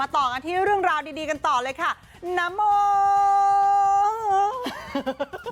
มาต่อกันที่เรื่องราวดีๆกันต่อเลยค่ะน้ำโม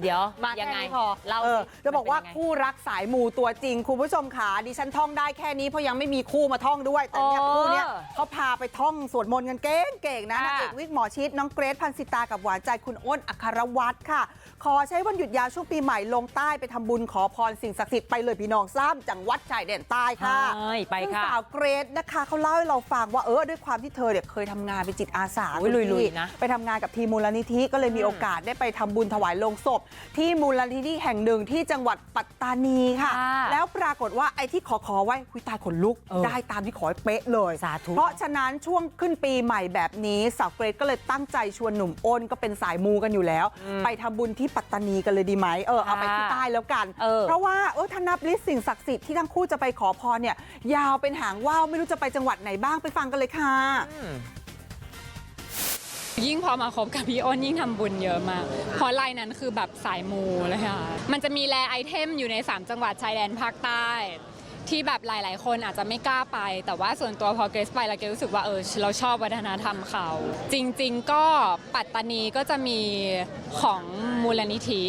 เดี๋ยวมายังแค่ไงนี้พอเราเออจะบอกว่ามันเป็นยังไง คู่รักสายมูตัวจริง คุณผู้ชมขาดิฉันท่องได้แค่นี้เพราะยังไม่มีคู่มาท่องด้วย แต่เนี่ยโอ้คู่เนี้ยเขาพาไปท่องสวดมนต์กันเก่งๆนะค่ะ นางเอกวิกหมอชิดน้องเกรซพันสิตากับหวานใจคุณอ้นอัครวัตรค่ะ ขอใช้วันหยุดยาวช่วงปีใหม่ลงใต้ไปทำบุญขอพรสิ่งศักดิ์สิทธิ์ไปเลยพี่น้องซ้ำจังหวัดชายแดนใต้ค่ะ ใช่ไปซึ่งค่ะ สาวเกรซนะคะเขาเล่าให้เราฟังว่าเออด้วยความที่เธอเนี่ยเคยทำงานเป็นจิตอาสาโอ้ยคุณลุยๆพี่นะไปทำงานกับทีมมูลนิธิก็เลยมีโอกาสได้ไปทำบุญถวายลงศพที่มูลนิธิแห่งหนึ่งที่จังหวัดปัตตานีค่ะค่ะแล้วปรากฏว่าไอ้ที่ขอขอไว้คุยตายขนลุกเออได้ตามที่ขอเป๊ะเลยสาธุเพราะฉะนั้นช่วงขึ้นปีใหม่แบบนี้สาวเกรซก็เลยตั้งใจชวนหนุ่มอ้นก็เป็นสายมูกันอยู่แล้ว ไปทำบุญที่ปัตตานีกันเลยดีไหมเออเอาไปที่ใต้แล้วกันเออเพราะว่าเออถ้านับลิสต์สิ่งศักดิ์สิทธิ์ที่ทั้งคู่จะไปขอพรเนี่ยยาวเป็นหางว่าวไม่รู้จะไปจังหวัดไหนบ้างไปฟังกันเลยค่ะ ยิ่งพอมาคบกับพี่อ้นยิ่งทำบุญเยอะมาก เพราะไลน์นั้นคือแบบสายมูเลยค่ะ มันจะมีแลไอเทมอยู่ใน 3 จังหวัดชายแดนภาคใต้ ที่แบบหลาย ๆ คนอาจจะไม่กล้าไป แต่ว่าส่วนตัวพอเกรซไปแล้วเกรซรู้สึกว่าเออเราชอบวัฒนธรรมเขา จริง ๆ ก็ปัตตานีก็จะมีของมูลนิธิ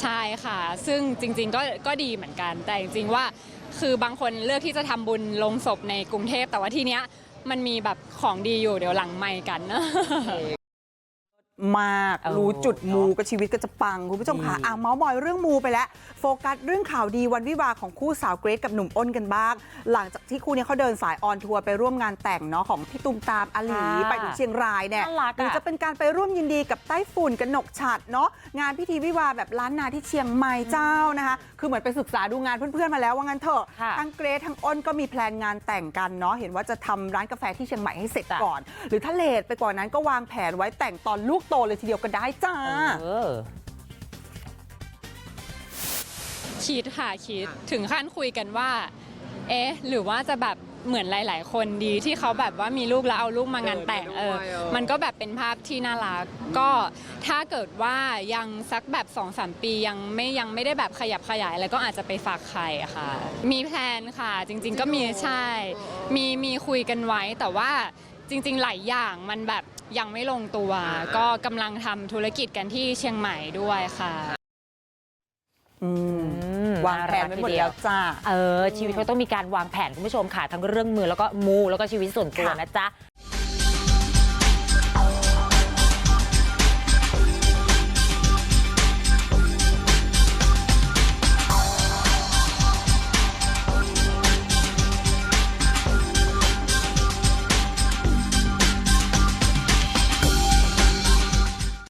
ใช่ค่ะ ซึ่งจริงๆก็ก็ดีเหมือนกัน แต่จริงๆว่าคือบางคนเลือกที่จะทำบุญลงศพในกรุงเทพแต่ว่าทีเนี้ย มันมีแบบของดีอยู่เดี๋ยวหลังไม่กันนะ มากเออรู้จุดมูก็ชีวิตก็จะปังคุณผู้ชมค่ะดีอะเมาส์มอยเรื่องมูไปแล้ว โฟกัสเรื่องข่าวดีวันวิวาห์ของคู่สาวเกรซกับหนุ่มอ้นกันบ้าง หลังจากที่คู่นี้เขาเดินสายออนทัวร์ไปร่วมงานแต่งเนาะของพี่ตุ้มตามอาหลีค่ะไปถึงเชียงรายเนี่ยน่ารักอะหรือจะเป็นการไปร่วมยินดีกับไต้ฝุ่นกับหนกฉัดเนาะงานพิธีวิวาห์แบบล้านนาที่เชียงใหม่เจ้านะคะคือเหมือนไปศึกษาดูงานเพื่อนๆมาแล้วว่างั้นเถอะค่ะทั้งเกรซทั้งอ้นก็มีแพลนงานแต่งกันเนาะเห็นว่าจะทำร้านกาแฟที่เชียงใหม่ให้เสร็จจ้ะก่อน หรือถ้าเลทไปกว่านั้นก็วางแผนไว้แต่งตอนลูกโตเลยทีเดียวก็ได้จ้าเออคิดค่ะคิดถึงขั้นคุยกันว่า เอ๊ะ หรือว่าจะแบบเหมือนหลาย ๆ คนดีที่เขาแบบว่ามีลูกแล้วเอาลูกมางานแต่งเออ มันก็แบบเป็นภาพที่น่ารัก ก็ถ้าเกิดว่ายังสักแบบ2อสปียังไม่ยังไม่ได้แบบขยับขยายอะไรก็อาจจะไปฝากไข่อะค่ะ มีแพลนค่ะ จริง ๆ ก็มีใช่ มีมีคุยกันไว้แต่ว่า จริงๆ หลายอย่างมันแบบยังไม่ลงตัว ก็กำลังทำธุรกิจกันที่เชียงใหม่ด้วยค่ะ อืมมวางแผนไว้หมดแล้วจ้า เออ ชีวิตเขาต้องมีการวางแผนคุณผู้ชมค่ะ ทั้งเรื่องมือแล้วก็มูแล้วก็ชีวิตส่วนตัวค่ะนะจ๊ะ